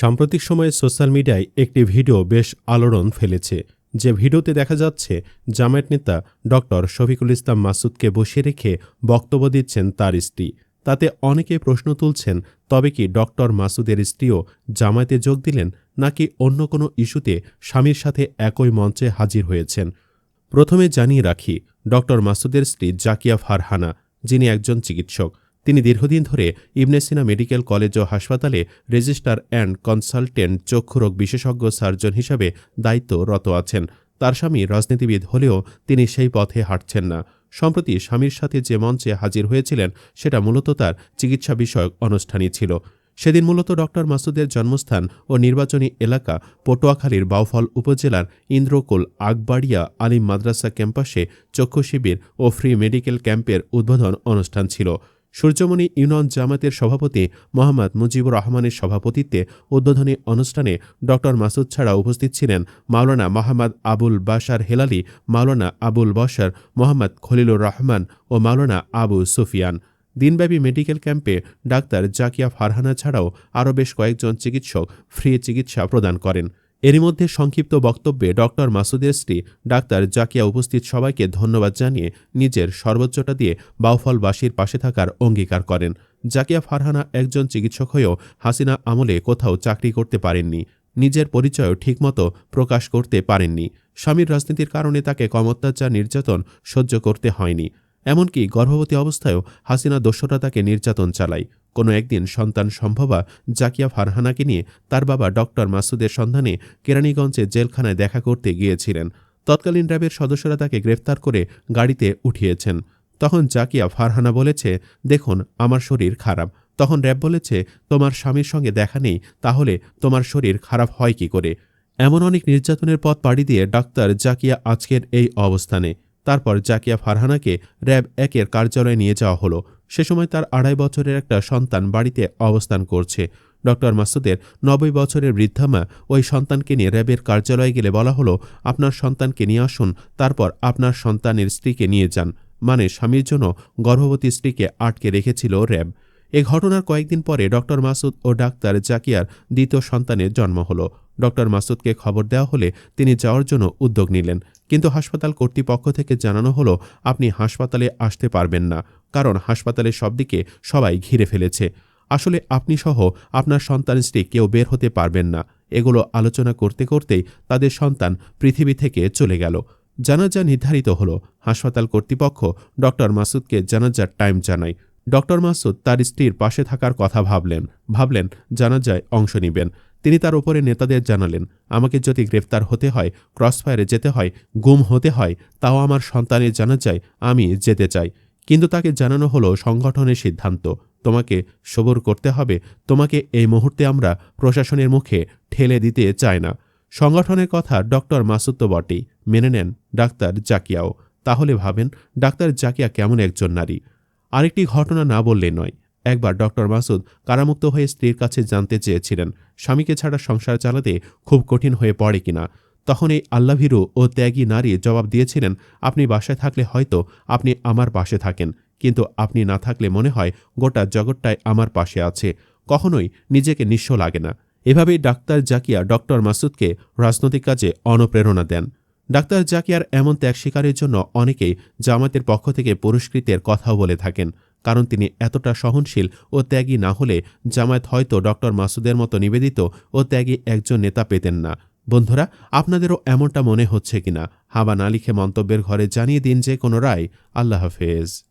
সাম্প্রতিক সময়ে সোশ্যাল মিডিয়ায় একটি ভিডিও বেশ আলোড়ন ফেলেছে। যে ভিডিওতে দেখা যাচ্ছে, জামায়াত নেতা ডক্টর শফিকুল ইসলাম মাসুদকে বসিয়ে রেখে বক্তব্য দিচ্ছেন তার স্ত্রী। তাতে অনেকে প্রশ্ন তুলছেন, তবে কি ডক্টর মাসুদের স্ত্রীও জামায়াতে যোগ দিলেন, নাকি অন্য কোনো ইস্যুতে স্বামীর সাথে একই মঞ্চে হাজির হয়েছেন? প্রথমে জানিয়ে রাখি, ডক্টর মাসুদের স্ত্রী জাকিয়া ফারহানা, যিনি একজন চিকিৎসক। দীর্ঘদিন ধরে ইবনে সিনা মেডিকেল কলেজ ও হাসপাতালে রেজিস্ট্রার অ্যান্ড কনসালটেন্ট চক্ষুরোগ বিশেষজ্ঞ সার্জন হিসাবে দায়িত্বরত আছেন। তার স্বামী রাজনীতিবিদ হলেও তিনি সেই পথে হাঁটছেন না। সম্প্রতি স্বামীর সাথে যে মঞ্চে হাজির হয়েছিলেন, সেটা মূলত তার চিকিৎসা বিষয়ক অনুষ্ঠানই ছিল। সেদিন মূলত ডক্টর মাসুদের জন্মস্থান ও নির্বাচনী এলাকা পটুয়াখালীর বাউফল উপজেলার ইন্দ্রকুল আগবাড়িয়া আলিম মাদ্রাসা ক্যাম্পাসে চক্ষু শিবির ও ফ্রি মেডিকেল ক্যাম্পের উদ্বোধন অনুষ্ঠান ছিল। সূর্যমণি ইউনিয়ন জামাতের সভাপতি মোহাম্মদ মুজিবুর রহমানের সভাপতিত্বে উদ্বোধনী অনুষ্ঠানে ড মাসুদ ছাড়া উপস্থিত ছিলেন মাওলানা মোহাম্মদ আবুল বাশার হেলালি, মাওলানা আবুল বশার মোহাম্মদ খলিলুর রহমান ও মাওলানা আবু সুফিয়ান। দিনব্যাপী মেডিকেল ক্যাম্পে ডাক্তার জাকিয়া ফারহানা ছাড়াও আরও বেশ কয়েকজন চিকিৎসক ফ্রি চিকিৎসা প্রদান করেন। এরই মধ্যে সংক্ষিপ্ত বক্তব্যে ডক্টর মাসুদের স্ত্রী ডাক্তার জাকিয়া উপস্থিত সবাইকে ধন্যবাদ জানিয়ে নিজের সর্বোচ্চটা দিয়ে বাউফলবাসীর পাশে থাকার অঙ্গীকার করেন। জাকিয়া ফারহানা একজন চিকিৎসক হয়েও হাসিনা আমলে কোথাও চাকরি করতে পারেননি। নিজের পরিচয়ও ঠিকমতো প্রকাশ করতে পারেননি। স্বামীর রাজনীতির কারণে তাকে কম অত্যাচার নির্যাতন সহ্য করতে হয়নি। এমনকি গর্ভবতী অবস্থায়ও হাসিনা দস্যুরা তাকে নির্যাতন চালায়। কোনো একদিন সন্তান সম্ভবা জাকিয়া ফারহানাকে নিয়ে তার বাবা ডক্টর মাসুদের সন্ধানে কেরানীগঞ্জে জেলখানায় দেখা করতে গিয়েছিলেন। তৎকালীন র্যাবের সদস্যরা তাকে গ্রেফতার করে গাড়িতে উঠিয়েছেন। তখন জাকিয়া ফারহানা বলেছে, দেখুন, আমার শরীর খারাপ। তখন র্যাব বলেছে, তোমার স্বামীর সঙ্গে দেখা নেই, তাহলে তোমার শরীর খারাপ হয় কি করে? এমন অনেক নির্যাতনের পথ পাড়ি দিয়ে ডাক্তার জাকিয়া আজকের এই অবস্থানে। তারপর জাকিয়া ফারহানাকে র্যাব একের কার্যালয়ে নিয়ে যাওয়া হলো। সে সময় তার আড়াই বছরের একটা সন্তান বাড়িতে অবস্থান করছে। ডক্টর মাসুদের নব্বই বছরের বৃদ্ধামা ওই সন্তানকে নিয়ে র্যাবের কার্যালয়ে গেলে বলা হলো, আপনার সন্তানকে নিয়ে আসুন, তারপর আপনার সন্তানের স্ত্রীকে নিয়ে যান। মানে স্বামীর জন্য গর্ভবতী স্ত্রীকে আটকে রেখেছিল র্যাব। এ ঘটনার কয়েকদিন পরে ডক্টর মাসুদ ও ডাক্তার জাকিয়ার দ্বিতীয় সন্তানের জন্ম হলো। ডক্টর মাসুদকে খবর দেওয়া হলে তিনি যাওয়ার জন্য উদ্যোগ নিলেন। কিন্তু হাসপাতাল কর্তৃপক্ষ থেকে জানানো হলো, আপনি হাসপাতালে আসতে পারবেন না, কারণ হাসপাতালের সব দিকে সবাই ঘিরে ফেলেছে। আসলে আপনি সহ আপনার সন্তান, স্ত্রী কেউ বের হতে পারবেন না। এগুলো আলোচনা করতে করতেই তাদের সন্তান পৃথিবী থেকে চলে গেল। জানাজা নির্ধারিত হল। হাসপাতাল কর্তৃপক্ষ ডক্টর মাসুদকে জানাজার টাইম জানায়। ডক্টর মাসুদ তার স্ত্রীর পাশে থাকার কথা ভাবলেন। ভাবলেন, জানাজায় অংশ নিবেন। তিনি তার উপরে নেতাদের জানালেন, আমাকে যদি গ্রেফতার হতে হয়, ক্রসফায়ারে যেতে হয়, গুম হতে হয়, তাও আমার সন্তানের জানা চাই আমি যেতে চাই। কিন্তু তাকে জানানো হলো সংগঠনের সিদ্ধান্ত, তোমাকে সবর করতে হবে, তোমাকে এই মুহূর্তে আমরা প্রশাসনের মুখে ঠেলে দিতে চাই না। সংগঠনের কথা ডক্টর মাসুদ তো বটেই, মেনে নেন ডাক্তার জাকিয়াও। তাহলে ভাবেন, ডাক্তার জাকিয়া কেমন একজন নারী। আরেকটি ঘটনা না বললে নয় একবার ডক্টর মাসুদ কারামুক্ত হয়ে স্ত্রীর কাছে জানতে চেয়েছিলেন, স্বামীকে ছাড়া সংসার চালাতে খুব কঠিন হয়ে পড়ে কিনা। তখন এই আল্লাভীরু ও ত্যাগী নারী জবাব দিয়েছিলেন, আপনি বাসায় থাকলে হয়তো আপনি আমার পাশে থাকেন, কিন্তু আপনি না থাকলে মনে হয় গোটা জগৎটাই আমার পাশে আছে, কখনোই নিজেকে নিঃস্ব লাগে না। এভাবেই ডাক্তার জাকিয়া ডক্টর মাসুদকে রাজনৈতিক কাজে অনুপ্রেরণা দেন। ডাক্তার জাকিয়ার এমন ত্যাগ স্বীকারের জন্য অনেকেই জামাতের পক্ষ থেকে পুরস্কৃতের কথাও বলে থাকেন। কারণ তিনি এতটা সহনশীল ও ত্যাগী না হলে জামায়াত হয়তো ডক্টর মাসুদের মতো নিবেদিত ও ত্যাগী একজন নেতা পেতেন না। বন্ধুরা, আপনাদেরও এমনটা মনে হচ্ছে কিনা? হাবা না লিখে মন্তব্যের ঘরে জানিয়ে দিন যে কোনো রায়। আল্লাহ হাফেজ।